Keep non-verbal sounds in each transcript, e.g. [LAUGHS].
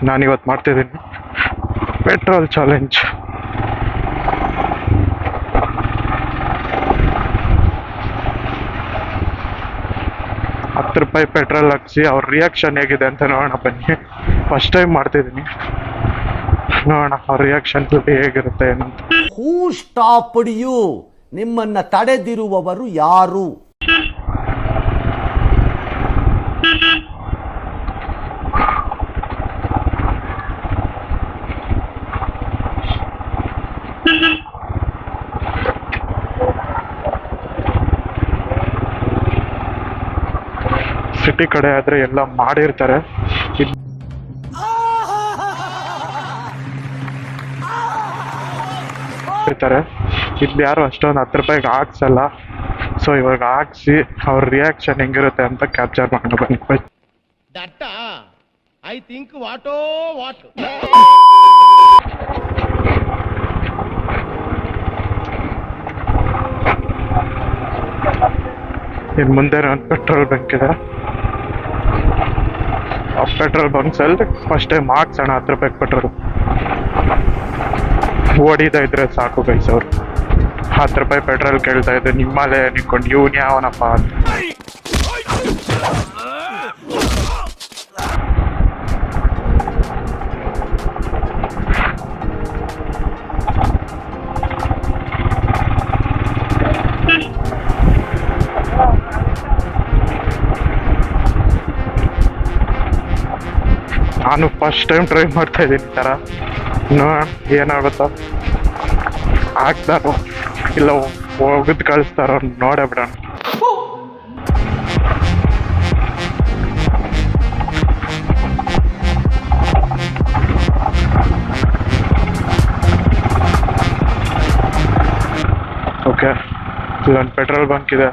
Hello ಇವತ್ತು ಮಾಡ್ತಿದ್ದೀನಿ. Petrol challenge ಹತ್ತು ರೂಪಾಯಿ ಪೆಟ್ರೋಲ್ ಹಾಕ್ಸಿ, ಅವ್ರ ರಿಯಾಕ್ಷನ್ ಹೇಗಿದೆ ಅಂತ ನೋಡೋಣ ಬನ್ನಿ. ಫಸ್ಟ್ ಟೈಮ್ ಮಾಡ್ತಿದ್ದೀನಿ. ನೋಡೋಣ ಅವ್ರ ರಿಯಾಕ್ಷನ್ ಹೇಗಿರುತ್ತೆ ಏನಂತ ಹೂ ಸ್ಟಾಪ್ ಯು ನಿಮ್ಮನ್ನ ತಡೆದಿರುವವರು ಯಾರು? ಸಿಟಿ ಕಡೆ ಆದ್ರೆ ಎಲ್ಲ ಮಾಡಿರ್ತಾರೆ. ಇರ್ತಾರೆ. ಇಲ್ಲಿ ಯಾರು ಅಷ್ಟೊಂದು ಹತ್ತು ರೂಪಾಯಿಗೆ ಹಾಕ್ಸಲ್ಲ. ಸೊ ಇವಾಗ ಹಾಕ್ಸಿ ಅವ್ರ ರಿಯಾಕ್ಷನ್ ಹೆಂಗಿರುತ್ತೆ ಅಂತ ಕ್ಯಾಪ್ಚರ್ ಮಾಡ್ಕೊಂಡು ಬನ್ನಿ. That. I think what what. ಇನ್ನು ಮುಂದೆ ಒಂದು ಪೆಟ್ರೋಲ್ ಬಂಕ್ ಇದೆ. ಪೆಟ್ರೋಲ್ ಬಂಕ್ಸ್ ಅಲ್ಲಿ ಫಸ್ಟ್ ಟೈಮ್ ಹಾಕ್ಸೋಣ ಹತ್ತು ರೂಪಾಯಿ ಪೆಟ್ರೋಲ್ ಓಡಿದ ಇದ್ರೆ ಸಾಕು ಗೈಸ್ ಅವ್ರು. ಹತ್ತು ರೂಪಾಯಿ ಪೆಟ್ರೋಲ್ ಕೇಳ್ತಾ ಇದ್ದೆ ನಿಮ್ಮಲ್ಲೇ ನಿಂತ್ಕೊಂಡು ಇವನ್ ಯಾವನಪ್ಪ? ಅಂತ ನಾನು ಫಸ್ಟ್ ಟೈಮ್ ಟ್ರೈ ಮಾಡ್ತಾ ಇದ್ದೀನಿ ಥರ ನೋಡೋಣ ಏನಾಗುತ್ತೋ. ಹಾಕ್ತಾರೋ ಇಲ್ಲ ಹೋಗದ್ ಕಳಿಸ್ತಾರೋ ನೋಡೇ ಬಿಡೋಣ. ಓಕೆ ಇಲ್ಲೊಂದು ಪೆಟ್ರೋಲ್ ಬಂಕ್ ಇದೆ.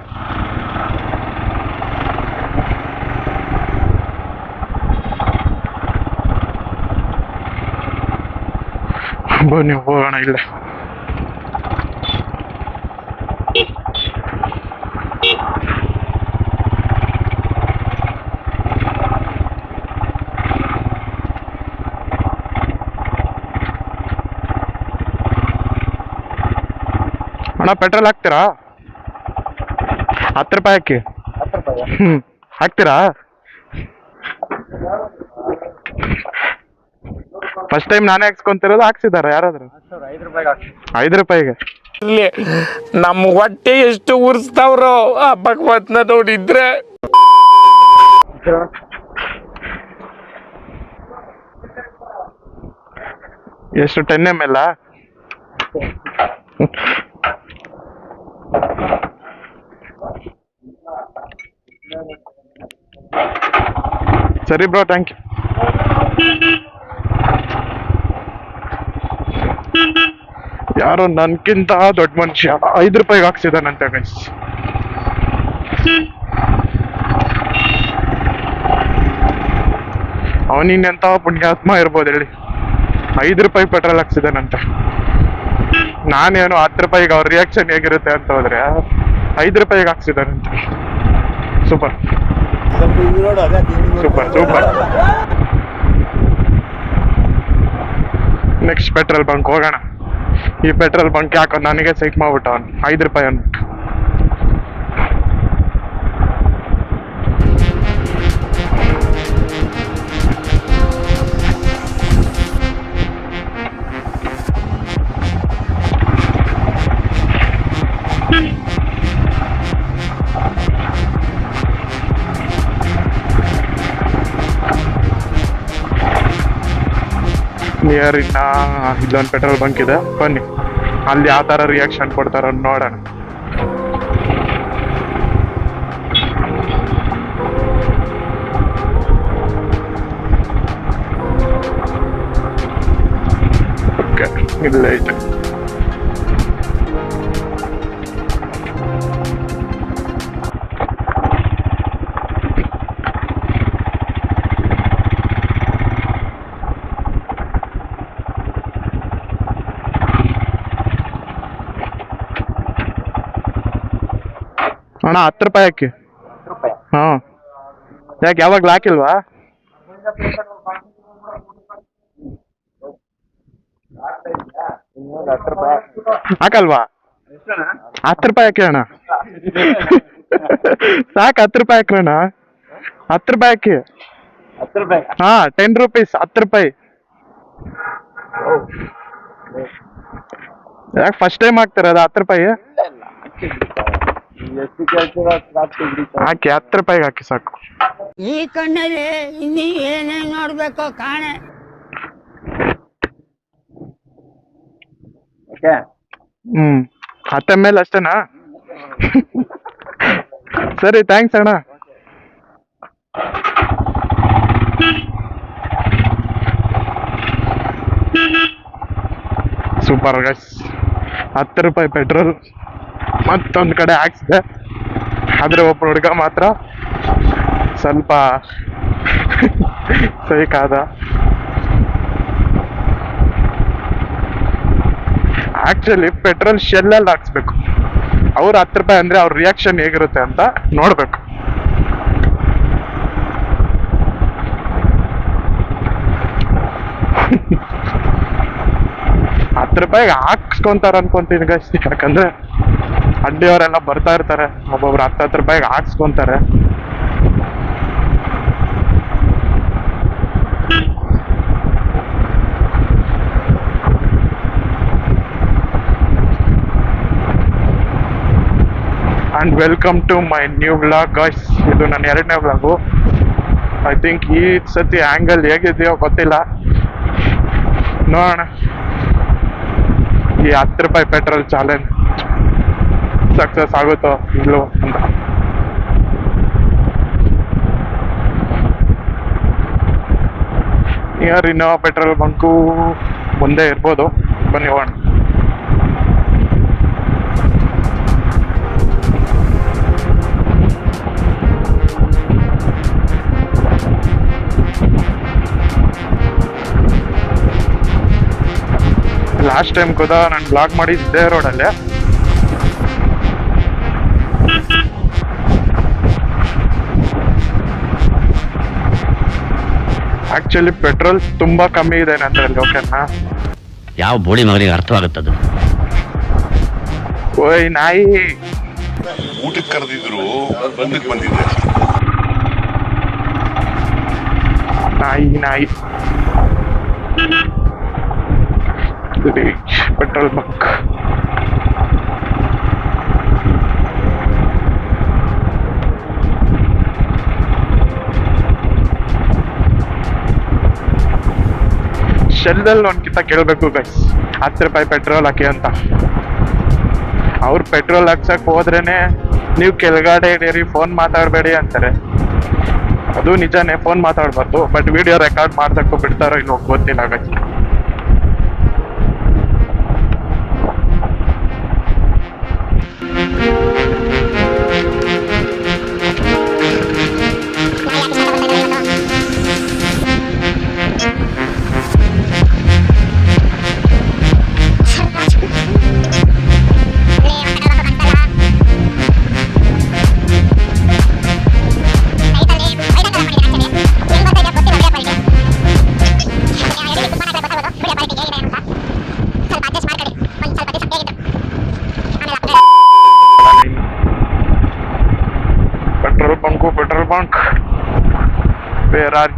ಬನ್ನಿ ಹೋಗೋಣ ಇಲ್ಲೇ ಅಣ್ಣ ಪೆಟ್ರೋಲ್ ಹಾಕ್ತೀರಾ ಹತ್ತು ರೂಪಾಯಿ ಹಾಕಿ ಹ್ಮ್ ಹಾಕ್ತೀರಾ ಫಸ್ಟ್ ಟೈಮ್ ನಾನೇ ಹಾಕ್ಸ್ಕೊಂತಿರೋದು ಹಾಕ್ಸಿದಾರ ಯಾರಾದ್ರು? ಐದು ರೂಪಾಯಿಗೆ ಇಲ್ಲಿ ನಮ್ಮ ಹೊಟ್ಟೆ ಎಷ್ಟು ಉರ್ಸ್ತಾವ್ರು ಆ ಭಗವತ್ನ ನೋಡಿದ್ರೆ. ಎಷ್ಟು ಟೆನ್ ಎಂ ಎಲ್ಲ ಸರಿ ಬ್ರೋ ಥ್ಯಾಂಕ್ ಯು ಯಾರೋ ನನ್ಕಿಂತ ದೊಡ್ಡ ಮನುಷ್ಯ. ಐದು ರೂಪಾಯಿಗೆ ಹಾಕ್ಸಿದಾನಂತೆ ಗೈಸ್ ಅವನಿನ್ನೆಂತ ಪುಣ್ಯಾತ್ಮ ಇರ್ಬೋದು ಹೇಳಿ. ಐದು ರೂಪಾಯಿ ಪೆಟ್ರೋಲ್ ಹಾಕ್ಸಿದಾನಂತೆ ನಾನೇನು ಹತ್ತು ರೂಪಾಯಿಗೆ ಅವ್ರ ರಿಯಾಕ್ಷನ್ ಹೇಗಿರುತ್ತೆ ಅಂತ ಹೋದ್ರೆ, ಐದು ರೂಪಾಯಿಗೆ ಹಾಕ್ಸಿದಾನಂತೆ super super super next petrol bunk ಹೋಗೋಣ. ಈ ಪೆಟ್ರೋಲ್ ಬಂಕ್ ಯಾಕೋ ನನಗೆ ಸೈಟ್ ಮಾಡ್ಬಿಟ್ಟ ಅವ್ನು ಐದು ರೂಪಾಯಿ ಅಂದ್ಬಿಟ್ಟು ನಿಯರ್ ಇನ್ನ ಇಲ್ಲೊಂದು ಪೆಟ್ರೋಲ್ ಬಂಕ್ ಇದೆ. ಬನ್ನಿ. ಅಲ್ಲಿ ಯಾವ ತರ ರಿಯಾಕ್ಷನ್ ಕೊಡ್ತಾರ ನೋಡೋಣ. ಓಕೆ ಇಲ್ಲೇ ಐತೆ. ಅಣ್ಣ ಹತ್ತು ರೂಪಾಯಿ ಹಾಕಿ. ಹಾಂ. ಯಾಕೆ ಯಾವಾಗಲೂ ಹಾಕಿಲ್ವಾ ಹಾಕಲ್ವಾ? ಹತ್ತು ರೂಪಾಯಿ ಹಾಕಿ ಅಣ್ಣ. ಸಾಕು ಹತ್ತು ರೂಪಾಯಿ ಹಾಕ್ರಣ್ಣ ಹತ್ತು ರೂಪಾಯಿ ಹಾಕಿ. ಹಾ ಟೆನ್ ರುಪೀಸ್ ಹತ್ತು ರೂಪಾಯಿ. ಯಾಕೆ ಫಸ್ಟ್ ಟೈಮ್ ಹಾಕ್ತಾರೆ ಅದು ಹತ್ತು ರೂಪಾಯಿ? ಹಾಕಿ ಹತ್ತು ರೂಪಾಯಿಗೆ ಹಾಕಿ ಸಾಕು. ಈ ಕಣ್ಣಲ್ಲಿ ಇನ್ನಿ ಏನೇನ್ ನೋಡ್ಬೇಕು ಕಾಣೆ. ಓಕೆ. ಹ್ಮ್. ಹತ್ತ ಮೇಲೆ ಅಷ್ಟೇನಾ? ಸರಿ ಥ್ಯಾಂಕ್ಸ್ ಅಣ್ಣ. ಸೂಪರ್ ಗೈಸ್ ಹತ್ತು ರೂಪಾಯಿ ಪೆಟ್ರೋಲ್ ಮತ್ತೊಂದು ಕಡೆ ಹಾಕ್ಸಿದೆ. ಆದ್ರೆ ಒಬ್ಬ ಹುಡುಗ ಮಾತ್ರ ಸ್ವಲ್ಪ ಸೈಕಾದ ಆಕ್ಚುಲಿ ಪೆಟ್ರೋಲ್ ಶೆಲ್ಲಲ್ಲಿ ಹಾಕ್ಸ್ಬೇಕು. ಅವ್ರು ಹತ್ತು ರೂಪಾಯಿ ಅಂದ್ರೆ ಅವ್ರ ರಿಯಾಕ್ಷನ್ ಹೇಗಿರುತ್ತೆ ಅಂತ ನೋಡ್ಬೇಕು. ಹತ್ತು ರೂಪಾಯಿಗೆ ಹಾಕ್ಸ್ಕೊಂತಾರ ಅನ್ಕೊಂತೀನಿ ಗೈಸ್ ಯಾಕಂದ್ರೆ ಅಡ್ಡಿಯವರೆಲ್ಲ ಬರ್ತಾ ಇರ್ತಾರೆ. ಒಬ್ಬೊಬ್ರು ಹತ್ತು ಹತ್ತು ರೂಪಾಯಿಗೆ ಹಾಕ್ಸ್ಕೊಂತಾರೆ. And welcome to my new vlog guys ಇದು ನನ್ನ ಎರಡನೇ ಬ್ಲಾಗು ಐ ಥಿಂಕ್ ಈ ಸತಿ ಆ್ಯಂಗಲ್ ಹೇಗಿದೆಯೋ ಗೊತ್ತಿಲ್ಲ. ನೋಡೋಣ. ಈ ಹತ್ತು ರೂಪಾಯಿ ಪೆಟ್ರೋಲ್ ಚಾಲೆಂಜ್ ಸಕ್ಸಸ್ ಆಗುತ್ತೋ ಇಲ್ಲೋ ಅಂತ. ನಿಯರ್ ಇನ್ನೋ ಪೆಟ್ರೋಲ್ ಬಂಕು ಮುಂದೆ ಇರ್ಬೋದು. ಬನ್ನಿ ಹೋಗೋಣ. ಲಾಸ್ಟ್ ಟೈಮ್ ಕೂಡ ನಾನು ಬ್ಲಾಗ್ ಮಾಡಿದ್ದೆ ರೋಡಲ್ಲೇ ಆಕ್ಚುಲಿ ಪೆಟ್ರೋಲ್ ತುಂಬಾ ಕಮ್ಮಿ ಇದೆ ನಂದ್ರಲ್ಲಿ ಓಕೆನಾ ಯಾವ ಬೋಳಿ ಮಗನಿಗೆ ಅರ್ಥವಾಗುತ್ತದು? ಓಯ್ ನಾಯಿ! ಊಟಕ್ಕೆ ಕರೆದಿದ್ರು ಬಂದಕ್ಕೆ ಬಂದಿದೆ. ನಾಯಿ ನಾಯಿ. ಪೆಟ್ರೋಲ್ ಬಂಕ್ ಶೆಲ್ದಲ್ಲಿ ಒಂದ್ಕಿತ ಕೇಳಬೇಕು ಗೈಸ್ ಹತ್ತು ರೂಪಾಯಿ ಪೆಟ್ರೋಲ್ ಹಾಕಿ ಅಂತ. ಅವ್ರು ಪೆಟ್ರೋಲ್ ಹಾಕ್ಸಕ್ ಹೋದ್ರೇನೆ ನೀವು ಕೆಳಗಡೆ ಇಡೀರಿ ಫೋನ್ ಮಾತಾಡಬೇಡಿ ಅಂತಾರೆ. ಅದು ನಿಜಾನೇ ಫೋನ್ ಮಾತಾಡಬಾರ್ದು ಬಟ್ ವಿಡಿಯೋ ರೆಕಾರ್ಡ್ ಮಾಡ್ದಕ್ಕೂ ಬಿಡ್ತಾರೋ ಇಲ್ವೋ ಗೊತ್ತಿಲ್ಲ guys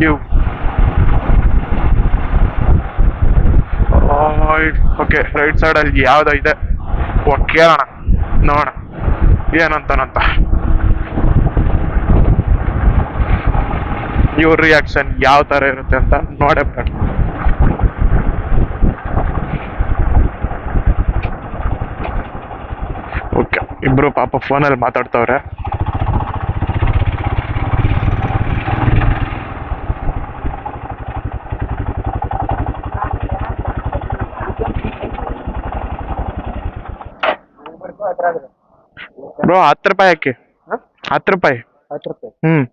you okay right side ಅಲ್ಲಿ ಯಾವ್ದೋ ಇದೆ. ಓ ಕೇಳೋಣ ನೋಡೋಣ. ಏನಂತಾನಂತ. ಇವ್ರ ರಿಯಾಕ್ಷನ್ ಯಾವ ತರ ಇರುತ್ತೆ ಅಂತ ನೋಡೇ ಬೇಡ. ಓಕೆ, ಇಬ್ರು ಪಾಪ ಫೋನಲ್ಲಿ ಮಾತಾಡ್ತವ್ರೆ. ಬ್ರೋ ಹತ್ತು ರೂಪಾಯಿ ಹಾಕಿ ಹತ್ತು ರೂಪಾಯಿ ಹತ್ತು ರೂಪಾಯಿ hmm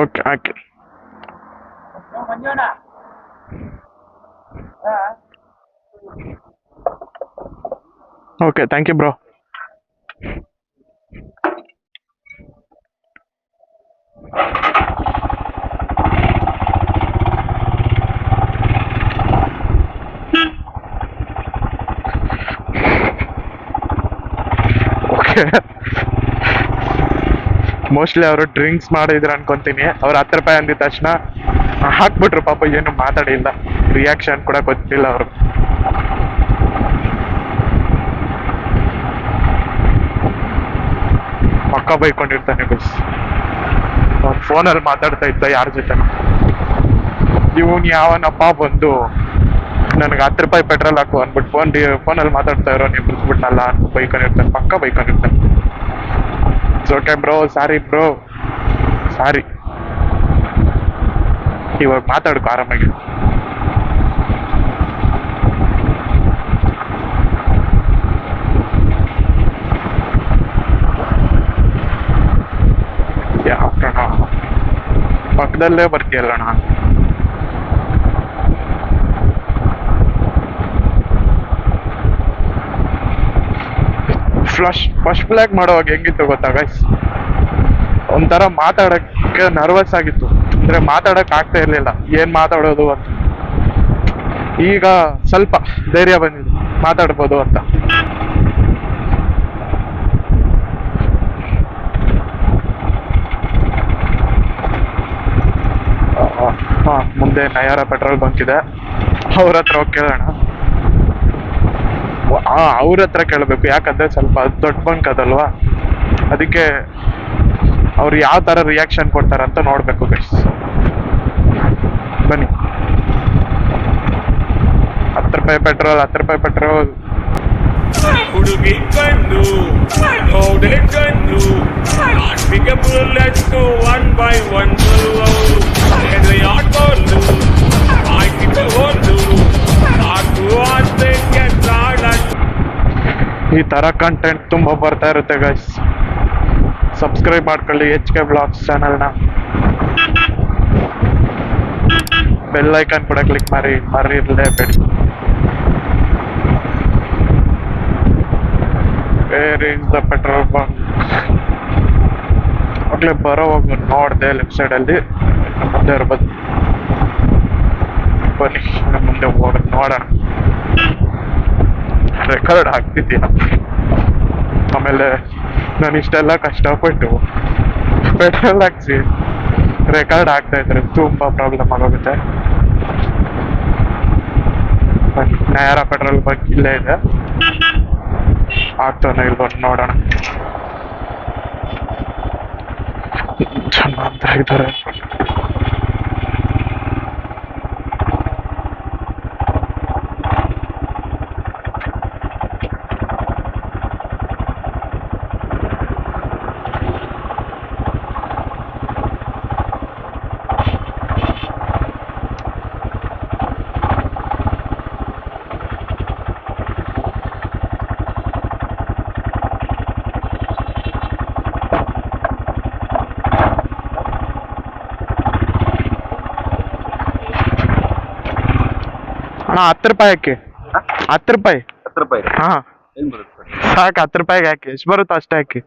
okay hockey okay thank you bro mostly ಅವರು ಡ್ರಿಂಕ್ಸ್ ಮಾಡಿದ್ರು ಅನ್ಕೊಂತೀನಿ. ಅವ್ರು ಹತ್ತು ರೂಪಾಯಿ ಅಂದಿದ ತಕ್ಷಣ ಹಾಕ್ಬಿಟ್ರು ಪಾಪ, ಏನು ಮಾತಾಡಿಲ್ಲ. ರಿಯಾಕ್ಷನ್ ಕೂಡ ಗೊತ್ತಿಲ್ಲ ಅವರು. ಪಕ್ಕ ಬೈಕೊಂಡಿರ್ತಾನೆ ಬಸ್ ಫೋನಲ್ಲಿ ಮಾತಾಡ್ತಾ ಇದ್ದ ಯಾರ ಜೊತೆ ಇವನ್ ಯಾವನಪ್ಪ ಬಂದು ನನಗೆ ಹತ್ತು ರೂಪಾಯಿ ಪೆಟ್ರೋಲ್ ಹಾಕು ಅಂದ್ಬಿಟ್ಟು ಫೋನ್ ಫೋನಲ್ಲಿ ಮಾತಾಡ್ತಾ ಇರೋ ನೀವು ಬಿಟ್ಬಿಟ್ನಲ್ಲ ಬೈಕಲ್ಲಿ ಬೈಕೊಂಡಿರ್ತಾನೆ ಪಕ್ಕ ಬೈಕೊಂಡಿರ್ತಾನೆ okay bro sorry bro sorry ಇವಾಗ ಮಾತಾಡ್ಕೊ ಆರಾಮಾಗಿ. ಪಕ್ಕದಲ್ಲೇ ಬರ್ತೀಯಲ್ಲಣ್ಣ? ಫ್ಲಶ್ ಫಸ್ಟ್ ಫ್ಲಾಗ್ ಮಾಡುವಾಗ ಹೆಂಗಿತ್ತು ಗೊತ್ತಾ ಗೈಸ್ ಒಂಥರ ಮಾತಾಡಕ್ಕೆ ನರ್ವಸ್ ಆಗಿತ್ತು. ಅಂದ್ರೆ ಮಾತಾಡಕ್ ಆಗ್ತಾ ಇರ್ಲಿಲ್ಲ. ಏನ್ ಮಾತಾಡೋದು ಅಂತ. ಈಗ ಸ್ವಲ್ಪ ಧೈರ್ಯ ಬಂದಿದೆ. ಮಾತಾಡ್ಬೋದು ಅಂತ. ಹಾ ಮುಂದೆ ನಯಾರ ಪೆಟ್ರೋಲ್ ಬಂಕ್ ಇದೆ. ಅವ್ರ ಹತ್ರ ಹೋಗಿ ಕೇಳೋಣ. ಅವ್ರ ಹತ್ರ ಕೇಳಬೇಕು. ಯಾಕಂದ್ರೆ ಸ್ವಲ್ಪ ದೊಡ್ಡ ಬಂಕ್ ಅದಲ್ವಾ? ಅದಕ್ಕೆ ಅವ್ರು ಯಾವ ತರ ರಿಯಾಕ್ಷನ್ ಕೊಡ್ತಾರಂತ ನೋಡ್ಬೇಕು ಗೈಸ್ ಬನ್ನಿ. ಹತ್ತು ರೂಪಾಯಿ ಪೆಟ್ರೋಲ್ ಹತ್ತು ರೂಪಾಯಿ ಪೆಟ್ರೋಲ್ ಹುಡುಗಿ ಕಣ್ಣು ನೋಡೆ ಕಣ್ಣು. Big bullet one by one ಆಯ್ತು ಹೋಲು ಈ ತರ ಕಂಟೆಂಟ್ ತುಂಬಾ ಬರ್ತಾ ಇರುತ್ತೆ ಗೈಸ್ ಸಬ್ಸ್ಕ್ರೈಬ್ ಮಾಡ್ಕೊಳ್ಳಿ ಎಚ್ ಕೆ ಬ್ಲಾಗ್ಸ್ ಚಾನಲ್ನ ಬೆಲ್ ಐಕಾನ್ ಕೂಡ ಕ್ಲಿಕ್ ಮಾಡಿ ಮರಿರ್ಲೇಬೇಡಿ where is the petrol bunk ಆಗ್ಲೇ ಬರೋವಾಗ ನೋಡಿದೆ ಲೆಫ್ಟ್ ಸೈಡ್ ಅಲ್ಲಿ. ಇನ್ನು ಮುಂದೆ ಇರ್ಬೋದು. ಬನ್ನಿ ಮುಂದೆ ಹೋಗೋಣ, ನೋಡೋಣ. ರೆಕಾರ್ಡ್ ಹಾಕ್ತಿದ್ದೀನಿ. ಆಮೇಲೆ ನಾನು ಇಷ್ಟೆಲ್ಲ ಕಷ್ಟಪಟ್ಟು ಪೆಟ್ರೋಲ್ ಹಾಕ್ಸಿ ರೆಕಾರ್ಡ್ ಆಗ್ತಾ ಇದ್ರೆ ತುಂಬ ಪ್ರಾಬ್ಲಮ್ ಆಗೋಗುತ್ತೆ. ನಯಾರ ಪೆಟ್ರೋಲ್ ಬಗ್ಗೆ ಇಲ್ಲೇ ಇದೆ. ಆಗ್ತಾನೆ ಇಲ್ವ ನೋಡೋಣ. ಚೆನ್ನಾಗಿದ್ದಾರೆ ಅಣ್ಣ ಹತ್ತು ರೂಪಾಯಿ ಹಾಕಿ. ಹತ್ತು ರೂಪಾಯಿ? ಹತ್ತು ರೂಪಾಯಿ. ಹಾ. ಏನ್ ಬರುತ್ತೆ? ಸಾಕು ಹತ್ತು ರೂಪಾಯಿಗೆ ಹಾಕಿ. ಎಷ್ಟು ಬರುತ್ತೋ ಅಷ್ಟೇ ಹಾಕಿ.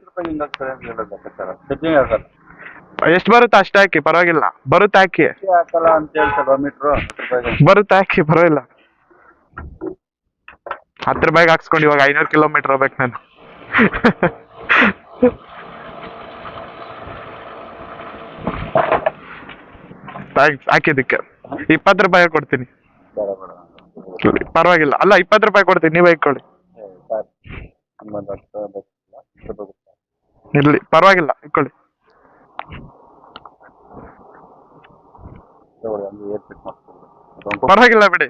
ಎಷ್ಟು ಬರುತ್ತೆ ಅಷ್ಟೇ ಹಾಕಿ ಪರವಾಗಿಲ್ಲ. ಬರುತ್ತೆ ಹಾಕಿ. ಸಜ್ಜೆ ಹಾಕಲ್ಲ ಅಂತ ಹೇಳ್ತಲ್ವ ಮೀಟ್ರು ಹತ್ತು ರೂಪಾಯಿಗೆ. ಬರುತ್ತೆ ಹಾಕಿ ಪರವಾಗಿಲ್ಲ. ಹತ್ತು ರೂಪಾಯಿಗೆ ಹಾಕ್ಸ್ಕೊಂಡು ಇವಾಗ ಐನೂರು ಕಿಲೋಮೀಟರ್ ಹೋಗ್ಬೇಕು ನಾನು. [LAUGHS] ಹಾಕಿದ್ದಕ್ಕೆ ಇಪ್ಪತ್ತು ರೂಪಾಯಿ ಕೊಡ್ತೀನಿ. ಪರವಾಗಿಲ್ಲ. ಅಲ್ಲ ಇಪ್ಪತ್ತು ರೂಪಾಯಿ ಕೊಡ್ತೀನಿ ನೀವೇ ಇಟ್ಕೊಳ್ಳಿ. ಇರ್ಲಿ ಪರವಾಗಿಲ್ಲ ಇಟ್ಕೊಳ್ಳಿ. ಪರವಾಗಿಲ್ಲ ಬಿಡಿ.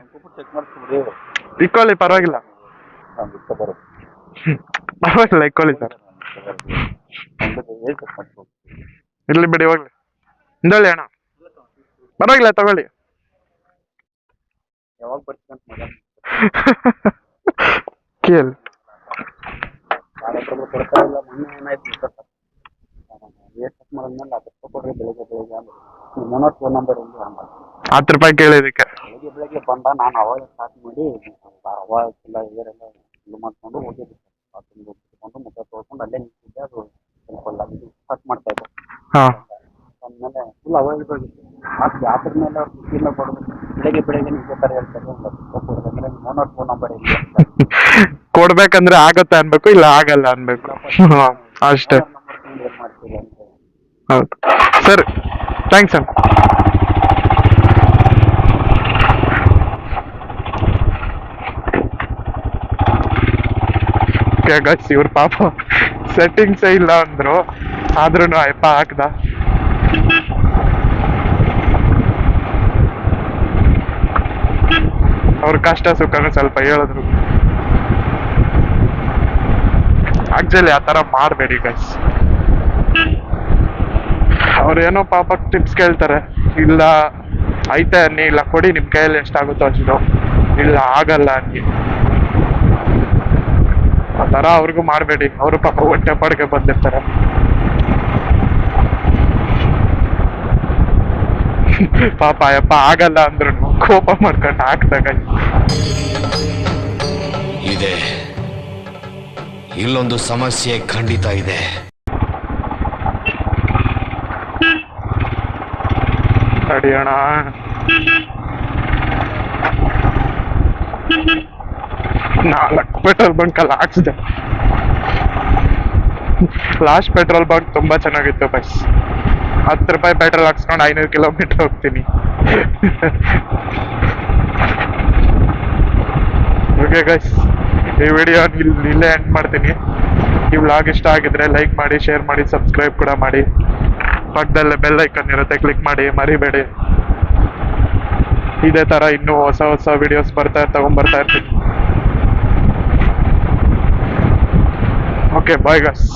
ಇಟ್ಕೊಳ್ಳಿ ಪರವಾಗಿಲ್ಲ. ಪರವಾಗಿಲ್ಲ ಇಟ್ಕೊಳ್ಳಿ ಸರ್. ಇರಲಿ ಇರ್ಲಿ ಬಿಡಿ ಹೋಗ್ಲಿ. ಹಿಂದಳ್ಳಿ ಅಣ್ಣ. ಪರವಾಗಿಲ್ಲ ತಗೊಳ್ಳಿ. ಯಾವಾಗ ಬರ್ತೀನಿ ಅಂತ [LAUGHS] ಕೇಳಿ. ಮೊನ್ನೆ ಏನಾಯ್ತು ಮಾಡಿದ್ಮೇಲೆ ಕೊಡ್ರಿ ಬೆಳಿಗ್ಗೆ ಬೆಳಿಗ್ಗೆ ಅಂದ್ರೆ. ಫೋನ್ ನಂಬರ್ ಇಲ್ಲ ಹತ್ತು ರೂಪಾಯಿ ಕೇಳಿದಕ್ಕೆ ಬೆಳಿಗ್ಗೆ ಬೆಳಿಗ್ಗೆ ಬಂದ ನಾನು ಅವಾಗ ಸ್ಟಾರ್ಟ್ ಮಾಡಿ ಅವಾಗ ಎಲ್ಲ ಇದರೆಲ್ಲ ಇದು ಮಾಡ್ಕೊಂಡು ಹೋಗಿದ್ದೆ ತೊಗೊಂಡು ಮುಖ ತೊಳ್ಕೊಂಡು ಅಲ್ಲೇ ನಿಂತಿದ್ದೆ ಅದು ಸ್ವಲ್ಪ ಕಟ್ ಮಾಡ್ತಾ ಇದ್ದೆ. ಹಾಂ. ಅಂದಮೇಲೆ ಫುಲ್ ಅವೈಲೇಬಲ್ ಆಗಿತ್ತು ಮತ್ತೆ ಅದ್ರ ಮೇಲೆ ಅವ್ರು ಖುಷಿಯಿಂದ ಕೊಡೋದು ಬೆಳಗ್ಗೆ ಬೆಳಗ್ಗೆ ನಿಮ್ಗೆ ಕರೆ ಹೇಳ್ತಾರೆ ಹತ್ತು ರೂಪಾಯಿ ಫೋನ್ ನಂಬರ್ ಇಲ್ಲ ಕೊಡ್ಬೇಕಂದ್ರೆ ಆಗತ್ತೆ ಅನ್ಬೇಕು ಇಲ್ಲ ಆಗಲ್ಲ ಅನ್ಬೇಕು. ಅಷ್ಟೇ. ಮಾಡ್ತೀರಿ ಅಂತ ಹೌದು. ಸರ್ ಥ್ಯಾಂಕ್ಸ್ ಸರ್ ಗೈಸ್ ಇವ್ರ ಪಾಪ ಸೆಟ್ಟಿಂಗ್ಸೇ ಇಲ್ಲ ಅಂದ್ರು. ಆದ್ರೂ ಅಯ್ಯಪ್ಪ ಹಾಕ್ದ. ಅವ್ರ ಕಷ್ಟ ಸುಖನ ಸ್ವಲ್ಪ ಹೇಳಿದ್ರು. ಆಕ್ಚುಲಿ ಆ ತರ ಮಾಡಬೇಡಿ ಗೈಸ್ ಅವ್ರೇನೋ ಪಾಪ ಟಿಪ್ಸ್ ಕೇಳ್ತಾರೆ. ಇಲ್ಲ, ಐತೆ ಅನ್ನಿ, ಇಲ್ಲ ಕೊಡಿ ನಿಮ್ ಕೈಯಲ್ಲಿ ಎಷ್ಟಾಗುತ್ತೋ ಅಷ್ಟು. ಇಲ್ಲ, ಆಗಲ್ಲ ಅನ್ನಿ. ಆ ಥರ ಅವ್ರಿಗೂ ಮಾಡಬೇಡಿ. ಅವರು ಪಾಪ ಹೊಟ್ಟೆ ಪಾಡ್ಗೆ ಬಂದಿರ್ತಾರೆ. [LAUGHS] ಪಾಪ ಅಯ್ಯಪ್ಪ ಆಗಲ್ಲ ಅಂದ್ರು ಕೋಪ ಮಾಡ್ಕೊಂಡು ಹಾಕ್ದಾಗ ಇದೆ. ಇಲ್ಲೊಂದು ಸಮಸ್ಯೆ ಖಂಡಿತ ಇದೆ. ತಡಿಯೋಣ. ನಾಲ್ಕು ಪೆಟ್ರೋಲ್ ಬಂಕ್ ಅಲ್ಲಿ ಹಾಕ್ಸಿದೆ. ಲಾಸ್ಟ್ ಪೆಟ್ರೋಲ್ ಬಂಕ್ ತುಂಬಾ ಚೆನ್ನಾಗಿತ್ತು ಬಸ್ ಹತ್ತು ರೂಪಾಯಿ ಪೆಟ್ರೋಲ್ ಹಾಕ್ಸ್ಕೊಂಡು ಐನೂರು ಕಿಲೋಮೀಟರ್ ಹೋಗ್ತೀನಿ. ಓಕೆ ಗೈಸ್ ಈ ವಿಡಿಯೋ ಇಲ್ಲಿ ಇಲ್ಲೇ ಎಂಡ್ ಮಾಡ್ತೀನಿ. ಈ ವ್ಲಾಗ್ ಇಷ್ಟ ಆಗಿದ್ರೆ ಲೈಕ್ ಮಾಡಿ ಶೇರ್ ಮಾಡಿ ಸಬ್ಸ್ಕ್ರೈಬ್ ಕೂಡ ಮಾಡಿ. ಪಕ್ಕದಲ್ಲೇ ಬೆಲ್ ಐಕನ್ ಇರುತ್ತೆ ಕ್ಲಿಕ್ ಮಾಡಿ, ಮರಿಬೇಡಿ. ಇದೇ ತರ ಇನ್ನೂ ಹೊಸ ಹೊಸ ವಿಡಿಯೋಸ್ ಬರ್ತಾ ತಗೊಂಡ್ಬರ್ತಾ ಇರ್ತೀನಿ. Okay bye ಗಸ್